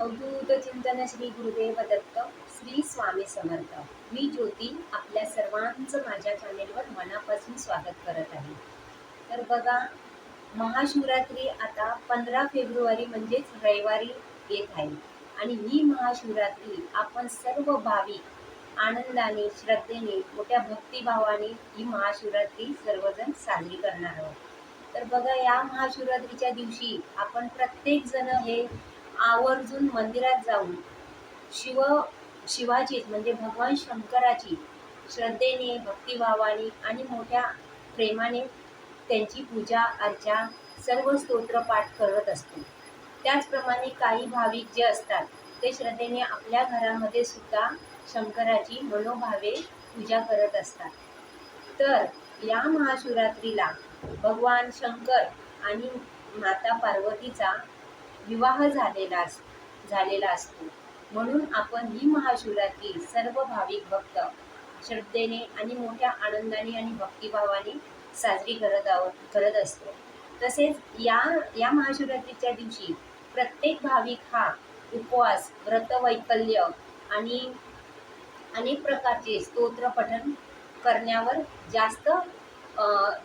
अवधूत चिंतन श्री गुरुदेव दत्त श्री स्वामी समर्थ. मी ज्योती आपल्या सर्वांचं माझ्या चॅनेलवर मनापासून स्वागत करत आहे. तर बघा महाशिवरात्री आता पंधरा फेब्रुवारी म्हणजेच रविवारी येत आहे. आणि ही महाशिवरात्री आपण सर्व भाविक आनंदाने श्रद्धेने मोठ्या भक्तिभावाने ही महाशिवरात्री सर्वजण साजरी करणार आहोत. तर बघा या महाशिवरात्रीच्या दिवशी आपण प्रत्येक जण हे आवर्जून मंदिरात जाऊन शिव शिवाचीच म्हणजे भगवान शंकराची श्रद्धेने भक्तिभावाने आणि मोठ्या प्रेमाने त्यांची पूजा अर्चा सर्व स्तोत्र पाठ करत असतो. त्याचप्रमाणे काही भाविक जे असतात ते श्रद्धेने आपल्या घरामध्ये सुद्धा शंकराची मनोभावे पूजा करत असतात. तर या महाशिवरात्रीला भगवान शंकर आणि माता पार्वतीचा विवाह झालेला झालेला असतो. म्हणून आपण ही महाशिवरात्री सर्व भाविक भक्त श्रद्धेने आणि मोठ्या आनंदाने आणि भक्तिभावाने साजरी करत आहोत करत असतो. तसेच या या महाशिवरात्रीच्या दिवशी प्रत्येक भाविक हा उपवास व्रतवैकल्य आणि अनेक प्रकारचे स्तोत्र पठण करण्यावर जास्त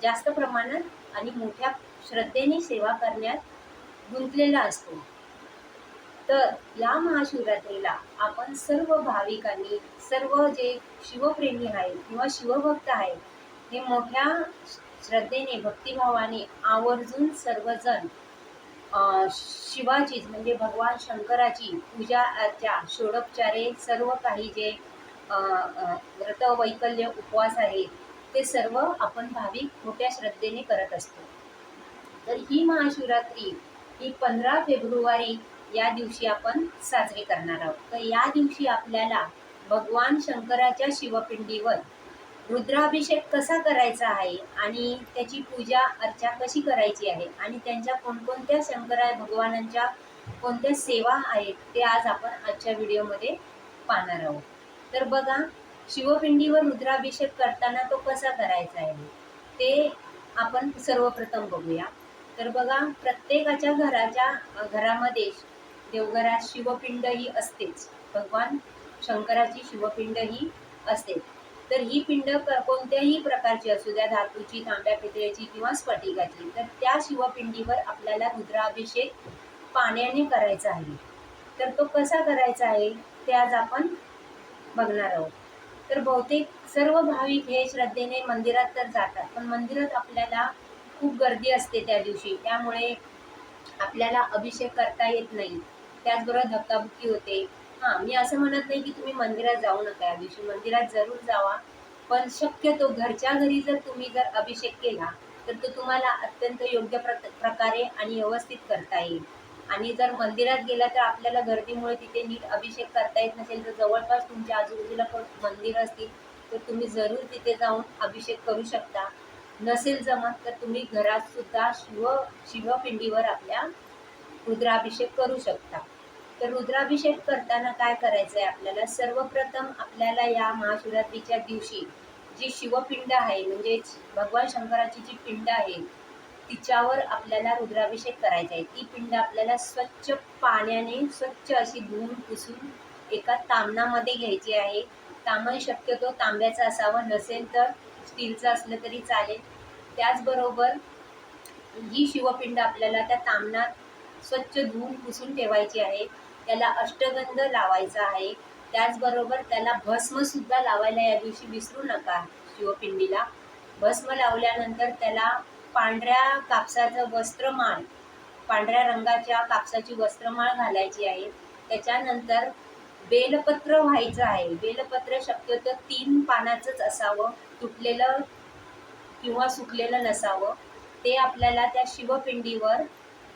जास्त प्रमाणात आणि मोठ्या श्रद्धेने सेवा करण्यात गुंतलेला असतो. तर या महाशिवरात्रीला आपण सर्व भाविकांनी सर्व जे शिवप्रेमी आहेत किंवा शिवभक्त आहेत हे मोठ्या श्रद्धेने भक्तिभावाने आवर्जून सर्वजण शिवाचीच म्हणजे भगवान शंकराची पूजा अर्चा षोडोपचारे सर्व काही जे व्रत वैकल्य उपवास आहेत ते सर्व आपण भाविक मोठ्या श्रद्धेने करत असतो. तर ही महाशिवरात्री ही पंधरा फेब्रुवारी या दिवशी आपण साजरी करणार आहोत. तर या दिवशी आपल्याला भगवान शंकराच्या शिवपिंडीवर रुद्राभिषेक कसा करायचा आहे आणि त्याची पूजा अर्चा कशी करायची आहे आणि त्यांच्या कोणकोणत्या शंकरा भगवानांच्या कोणत्या सेवा आहेत ते आज आपण आजच्या व्हिडिओमध्ये पाहणार आहोत. तर बघा शिवपिंडीवर रुद्राभिषेक करताना तो कसा करायचा आहे ते आपण सर्वप्रथम बघूया. तर बघा प्रत्येकाच्या घराच्या घरामध्ये देवघरात शिवपिंड ही असतेच. भगवान शंकराची शिवपिंड ही असते. तर ही पिंड कोणत्याही प्रकारची असू द्या धातूची तांब्या पितळेची किंवा स्फटिकाची तर त्या शिवपिंडीवर आपल्याला रुद्राभिषेक पाण्याने करायचा आहे. तर तो कसा करायचा आहे ते आज आपण बघणार आहोत. तर बहुतेक सर्व भाविक हे श्रद्धेने मंदिरात तर जातात पण मंदिरात आपल्याला खूप गर्दी असते त्या दिवशी. त्यामुळे आपल्याला अभिषेक करता येत नाही. त्याचबरोबर धक्काबुक्की होते. हां मी असं म्हणत नाही की तुम्ही मंदिरात जाऊ नका या दिवशी. मंदिरात जरूर जावा. पण शक्यतो घरच्या घरी जर तुम्ही जर अभिषेक केला तर तो तुम्हाला अत्यंत योग्य प्र प्रकारे आणि व्यवस्थित करता येईल. आणि जर मंदिरात गेला तर आपल्याला गर्दीमुळे तिथे नीट अभिषेक करता येत नसेल तर जवळपास तुमच्या आजूबाजूला पण मंदिर असतील तर तुम्ही जरूर तिथे जाऊन अभिषेक करू शकता. नसेल जमत तर तुम्ही घरात सुद्धा शिव शिवपिंडीवर आपल्या रुद्राभिषेक करू शकता. तर रुद्राभिषेक करताना काय करायचं आहे आपल्याला? सर्वप्रथम आपल्याला या महाशिवरात्रीच्या दिवशी जी शिवपिंड आहे म्हणजेच भगवान शंकराची जी पिंड आहे तिच्यावर आपल्याला रुद्राभिषेक करायचा आहे. ती पिंड आपल्याला स्वच्छ पाण्याने स्वच्छ अशी धुवून पुसून एका तांबणामध्ये घ्यायची आहे. तामण शक्यतो तांब्याचं असावं नसेल तर स्टीलचं असलं तरी चालेल. त्याचबरोबर ही शिवपिंड आपल्याला त्या तामणात स्वच्छ धुवून पुसून ठेवायची आहे. त्याला अष्टगंध लावायचा आहे. त्याचबरोबर त्याला भस्मसुद्धा लावायला या दिवशी विसरू नका शिवपिंडीला. भस्म लावल्यानंतर त्याला पांढऱ्या कापसाचं वस्त्रमाळ पांढऱ्या रंगाच्या कापसाची वस्त्रमाळ घालायची आहे. त्याच्यानंतर बेलपत्र व्हायचं आहे. बेलपत्र शक्यतो तीन पानाचंच असावं. तुटलेलं किंवा सुकलेलं नसावं ते आपल्याला त्या शिवपिंडीवर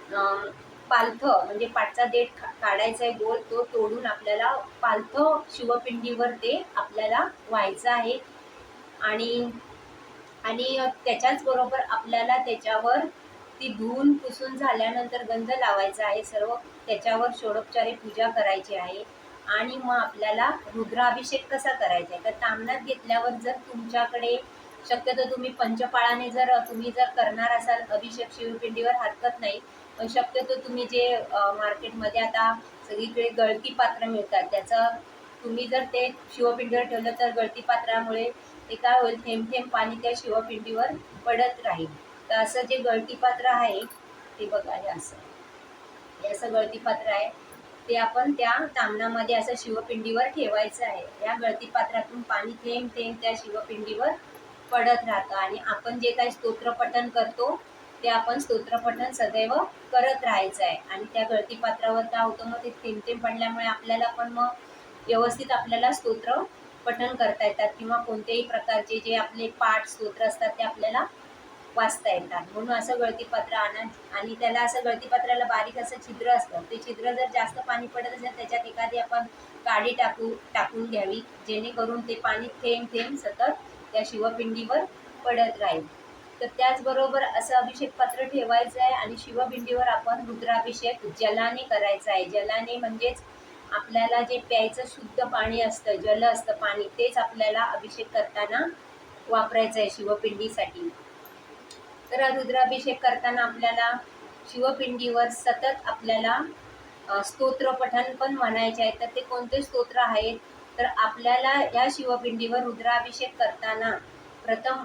पालथ पालथं म्हणजे पाठचा देठ काढायचा आहे गोल तो तोडून आपल्याला पालथं शिवपिंडीवर ते आपल्याला व्हायचं आहे. आणि आणि त्याच्याच बरोबर आपल्याला त्याच्यावर ती धुवून पुसून झाल्यानंतर गंध लावायचा आहे सर्व त्याच्यावर षोडोपचारे पूजा करायची आहे. आणि मग आपल्याला रुद्राभिषेक कसा करायचा आहे? तर तामणात घेतल्यावर जर तुमच्याकडे शक्यतो तुम्ही पंचपाळाने जर तुम्ही जर करणार असाल अभिषेक शिवपिंडीवर हरकत नाही पण शक्यतो तुम्ही जे मार्केटमध्ये आता सगळीकडे गळती पात्र मिळतात त्याचं तुम्ही जर ते शिवपिंडीवर ठेवलं तर गळती पात्रामुळे ते काय होईल? थेंब थेंब पाणी त्या शिवपिंडीवर पडत राहील. तर असं जे गळती पात्र आहे ते बघा हे असं. हे असं गळती पात्र आहे. ते आपण त्या तांबणामध्ये असं शिवपिंडीवर ठेवायचं आहे. या गळती पात्रातून पाणी थेंब थेंब त्या शिवपिंडीवर पडत राहतं आणि आपण जे काही स्तोत्रपठण करतो ते आपण स्तोत्रपठण सदैव करत राहायचं आहे. आणि त्या गळती पात्रावर काय होतं मग ते थेंब थेंब पडल्यामुळे आपल्याला पण मग व्यवस्थित आपल्याला स्तोत्र पठण करता येतात किंवा कोणत्याही प्रकारचे जे आपले पाठ स्तोत्र असतात ते आपल्याला वाचता येतात. म्हणून असं गळतीपत्र आणा आणि त्याला असं गळतीपत्राला बारीक असं छिद्र असतं. ते छिद्र जर जास्त पाणी पडत असेल त्याच्यात एखादी आपण काडी टाकू टाकून घ्यावी जेणेकरून ते पाणी थेंब थेंब सतत त्या शिवपिंडीवर पडत राहील. तर त्याचबरोबर असं अभिषेक पात्र ठेवायचं आहे आणि शिवपिंडीवर आपण रुद्राभिषेक जलाने करायचा आहे. जलाने म्हणजेच आपल्याला जे प्यायचं शुद्ध पाणी असतं जल असतं पाणी तेच आपल्याला अभिषेक करताना वापरायचं आहे शिवपिंडीसाठी. तर रुद्राभिषेक करताना आपल्याला शिवपिंडीवर सतत आपल्याला स्तोत्र पठण पण म्हणायचे आहे. तर ते कोणते स्तोत्र आहेत? तर आपल्याला या शिवपिंडीवर रुद्राभिषेक करताना प्रथम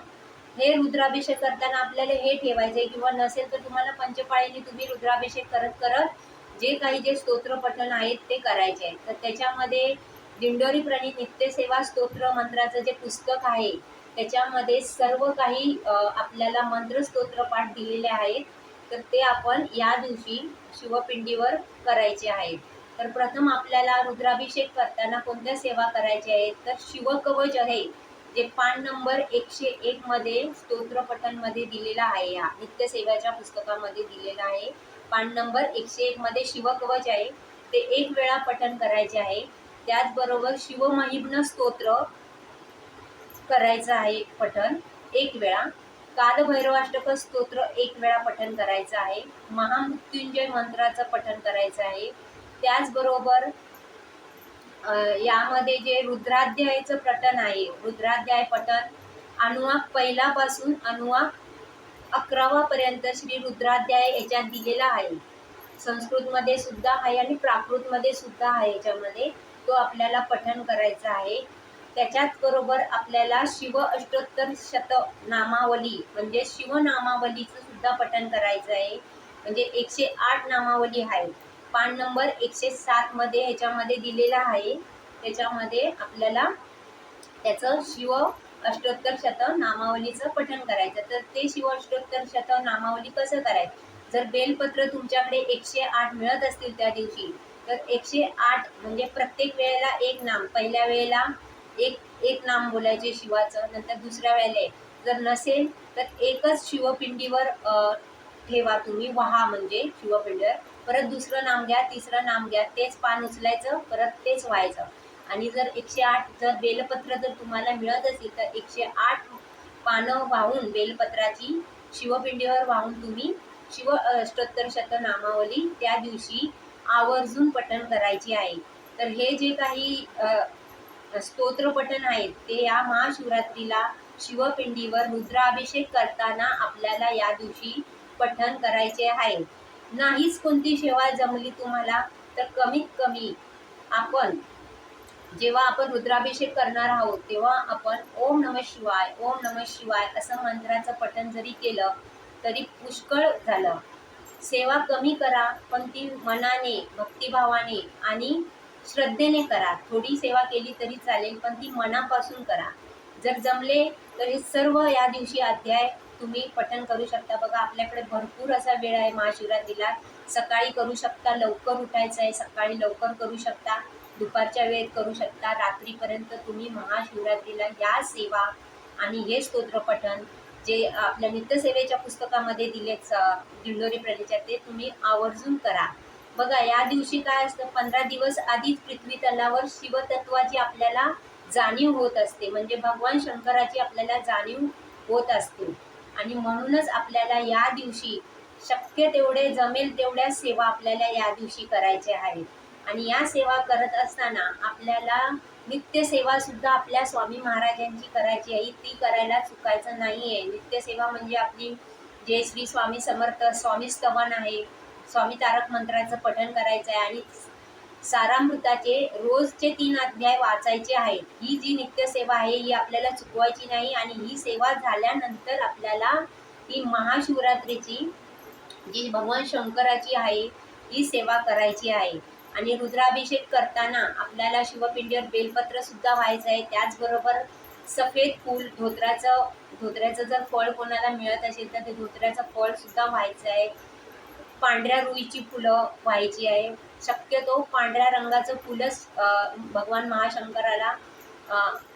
हे रुद्राभिषेक करताना आपल्याला हे ठेवायचे किंवा नसेल तर तुम्हाला पंचपाळीने तुम्ही रुद्राभिषेक करत करत जे काही जे स्तोत्र पठण आहेत ते करायचे आहेत तर त्याच्यामध्ये दिंडोरी प्रणित नित्यसेवा स्तोत्र मंत्राचं जे पुस्तक आहे त्याच्यामध्ये सर्व काही आपल्याला मंत्र स्तोत्र पाठ दिलेले आहेत. तर ते आपण या दिवशी शिवपिंडीवर करायचे आहेत. तर प्रथम आपल्याला रुद्राभिषेक करताना कोणत्या सेवा करायच्या आहेत? तर शिवकवच आहे जे पान नंबर एकशे एक मध्ये स्तोत्रपठणमध्ये दिलेला आहे. या नित्यसेवाच्या पुस्तकामध्ये दिलेला आहे. पान नंबर एकशे एक मध्ये शिवकवच आहे. ते एक वेळा पठण करायचे आहे. त्याचबरोबर शिवमहिम्न स्तोत्र करायचं आहे पठण एक वेळा. कालभैरवाष्टक स्तोत्र एक वेळा पठण करायचं आहे. महामृत्युंजय मंत्राचं पठण करायचं आहे. त्याचबरोबर यामध्ये जे रुद्राध्यायचं पठण आहे रुद्राध्याय पठण अनुवाक पहिलापासून अनुवाक अकरावापर्यंत श्री रुद्राध्याय याच्यात दिलेला आहे. संस्कृतमध्ये सुद्धा आहे आणि प्राकृतमध्ये सुद्धा आहे याच्यामध्ये. तो आपल्याला पठण करायचा आहे. त्याच्याच बरोबर आपल्याला शिव अष्टोत्तर शत नामावली म्हणजे शिवनामावलीचं सुद्धा पठण करायचं आहे. म्हणजे एकशे आठ नामावली आहे. पान नंबर एकशे सातमध्ये ह्याच्यामध्ये दिलेला आहे. त्याच्यामध्ये आपल्याला त्याचं शिव अष्टोत्तर शत नामावलीचं पठण करायचं. तर ते शिव अष्टोत्तर शत नामावली कसं करायचं? जर बेलपत्र तुमच्याकडे एकशे आठ मिळत असतील त्या दिवशी तर एकशे आठ म्हणजे प्रत्येक वेळेला एक नाम. पहिल्या वेळेला एक एक नाम बोलायचे शिवाचं नंतर दुसऱ्या वेळेला जर नसेल तर एकच शिवपिंडीवर ठेवा तुम्ही वहा म्हणजे शिवपिंडीवर परत दुसरं नाम घ्या तिसरं नाम घ्या तेच पान उचलायचं परत तेच व्हायचं. आणि जर एकशे आठ जर बेलपत्र जर तुम्हाला मिळत असेल तर एकशे आठ पानं वाहून बेलपत्राची शिवपिंडीवर वाहून तुम्ही शिव अष्टोत्तर शत नामावली त्या दिवशी आवर्जून पठण करायची आहे. तर हे जे काही स्तोत्रपठण आहेत. ते या महाशिवरात्रीला शिवपिंडीवर रुद्राभिषेक करताना आपल्याला या दिवशी पठण करायचे आहे. नाहीच कोणती सेवा जमली तुम्हाला तर कमीत कमी आपण जेव्हा आपण रुद्राभिषेक करणार आहोत तेव्हा आपण ओम नम शिवाय ओम नम शिवाय असं मंत्राचं पठण जरी केलं तरी पुष्कळ झालं. सेवा कमी करा पण ती मनाने भक्तिभावाने आणि श्रद्धेने करा. थोडी सेवा केली तरी चालेल पण ती मनापासून करा. जर जमले तर हे सर्व या दिवशी अध्याय तुम्ही पठण करू शकता. बघा आपल्याकडे भरपूर असा वेळ आहे महाशिवरात्रीला. सकाळी करू शकता लवकर उठायचं आहे. सकाळी लवकर करू शकता दुपारच्या वेळेत करू शकता. रात्रीपर्यंत तुम्ही महाशिवरात्रीला या सेवा आणि हे स्तोत्र पठण जे आपल्या नित्यसेवेच्या पुस्तकामध्ये दिलेच दिंडोरी प्रणीच्या ते तुम्ही आवर्जून करा. बघा या दिवशी काय असतं पंधरा दिवस आधीच पृथ्वी तलावर शिवतत्वाची आपल्याला जाणीव होत असते. म्हणजे भगवान शंकराची आपल्याला जाणीव होत असते. आणि म्हणूनच आपल्याला या दिवशी शक्य तेवढे जमेल तेवढ्या सेवा आपल्याला या दिवशी करायच्या आहेत. आणि या सेवा करत असताना आपल्याला नित्यसेवा सुद्धा आपल्या स्वामी महाराजांची करायची आहे. ती करायला चुकायचं नाही आहे नित्यसेवा म्हणजे आपली जे श्री स्वामी समर्थ स्वामी स्तवन आहे स्वामी तारक मंत्राचं पठण करायचं आहे आणि सारामृताचे रोजचे तीन अध्याय वाचायचे आहेत. ही जी नित्यसेवा आहे ही आपल्याला चुकवायची नाही आणि ही सेवा झाल्यानंतर आपल्याला ही महाशिवरात्रीची जी भगवान शंकराची आहे ही सेवा करायची आहे. आणि रुद्राभिषेक करताना आपल्याला शिवपिंडीवर बेलपत्र सुद्धा व्हायचं आहे. त्याचबरोबर सफेद फूल धोत्राचं धोत्र्याचं जर फळ कोणाला मिळत असेल तर ते धोत्र्याचं फळ सुद्धा व्हायचं आहे. पांढऱ्या रुईची फुलं व्हायची आहे. शक्यतो पांढऱ्या रंगाचं फुलंच भगवान महाशंकराला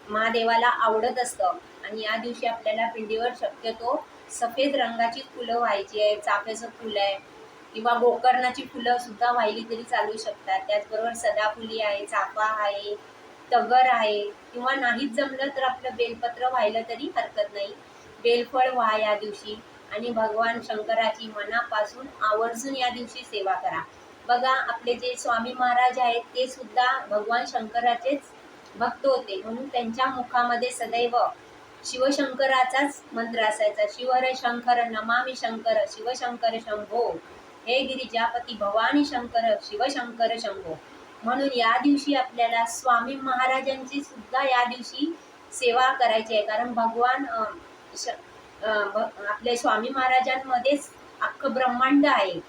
महादेवाला आवडत असतं. आणि या दिवशी आपल्याला पिंडीवर शक्यतो सफेद रंगाची फुलं व्हायची आहे चाफ्याचं फुलं आहे किंवा गोकर्णाची फुलं सुद्धा व्हायली तरी चालू शकतात. त्याचबरोबर सदाफुली आहे चाफा आहे तगर आहे किंवा नाहीच जमलं तर आपलं बेलपत्र व्हायला तरी हरकत नाही. बेलफळ व्हा या दिवशी. आणि भगवान शंकराची मनापासून आवर्जून या दिवशी सेवा करा. बघा आपले जे स्वामी महाराज आहेत ते सुद्धा भगवान शंकराचेच भक्त होते. म्हणून त्यांच्या मुखामध्ये सदैव शिवशंकराचाच मंत्र असायचा. शिवर शंकर नमामी शंकर शिवशंकर शंभो. हे गिरिजापती भवानी शंकर शिवशंकर शंभो. म्हणून या दिवशी आपल्याला स्वामी महाराजांची सुद्धा या दिवशी सेवा करायची आहे. कारण भगवान श- आपले स्वामी महाराजांमध्येच अख्खं ब्रह्मांड आहे.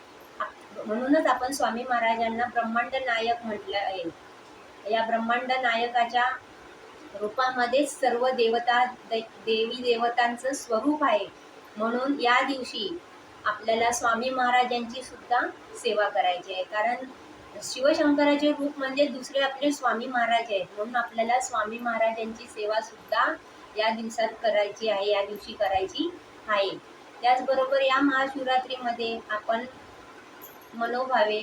म्हणूनच आपण स्वामी महाराजांना ब्रह्मांड नायक म्हटलं आहे. या ब्रह्मांड नायकाच्या रूपामध्येच सर्व देवता दे, देवी देवतांचं स्वरूप आहे. म्हणून या दिवशी आपल्याला स्वामी महाराजांची सुद्धा सेवा करायची आहे. कारण शिवशंकराचे रूप म्हणजे दुसरे आपले स्वामी महाराज आहेत. म्हणून आपल्याला स्वामी महाराजांची सेवा सुद्धा या दिवसात करायची आहे या दिवशी करायची आहे. त्याचबरोबर या महाशिवरात्रीमध्ये आपण मनोभावे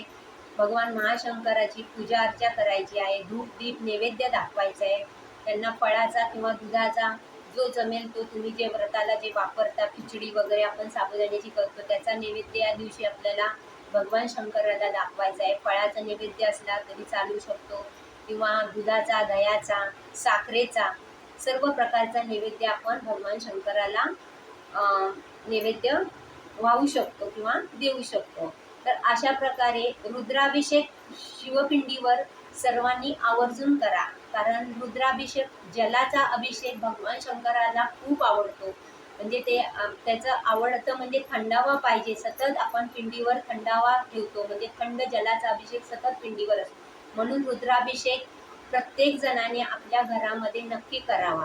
भगवान महाशंकराची पूजा अर्चा करायची आहे. धूप दीप नैवेद्य दाखवायचं आहे. त्यांना फळाचा किंवा दुधाचा जो जमेल तो तुम्ही जे व्रताला जे वापरता खिचडी वगैरे आपण साबुदाण्याची करतो त्याचा नैवेद्य या दिवशी आपल्याला भगवान शंकराला दाखवायचा आहे. फळाचा नैवेद्य असला तरी चालू शकतो. किंवा दुधाचा दह्याचा साखरेचा सर्व प्रकारचा नैवेद्य आपण भगवान शंकराला नैवेद्य वाहू शकतो किंवा देऊ शकतो. तर अशा प्रकारे रुद्राभिषेक शिवपिंडीवर सर्वांनी आवर्जून करा. कारण रुद्राभिषेक जलाचा अभिषेक भगवान शंकराला खूप आवडतो. म्हणजे ते त्याचं आवडतं म्हणजे थंडावा पाहिजे. सतत आपण पिंडीवर थंडावा ठेवतो. म्हणजे थंड जलाचा अभिषेक सतत पिंडीवर असतो. म्हणून रुद्राभिषेक प्रत्येक जणाने आपल्या घरामध्ये नक्की करावा.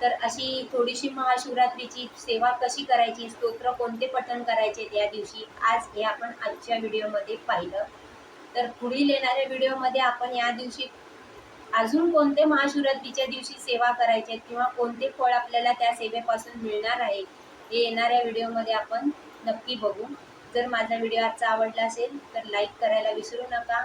तर अशी थोडीशी महाशिवरात्रीची सेवा कशी करायची स्तोत्र कोणते पठण करायचे त्या दिवशी आज हे आपण आजच्या व्हिडिओमध्ये पाहिलं. तर पुढील येणाऱ्या व्हिडिओमध्ये आपण या दिवशी अजून कोणते महाशिवरात्रीच्या दिवशी सेवा करायचे आहेत किंवा कोणते फळ आपल्याला त्या सेवेपासून मिळणार आहे हे येणाऱ्या व्हिडिओमध्ये आपण नक्की बघू. जर माझा व्हिडिओ आजचा आवडला असेल तर लाईक करायला विसरू नका.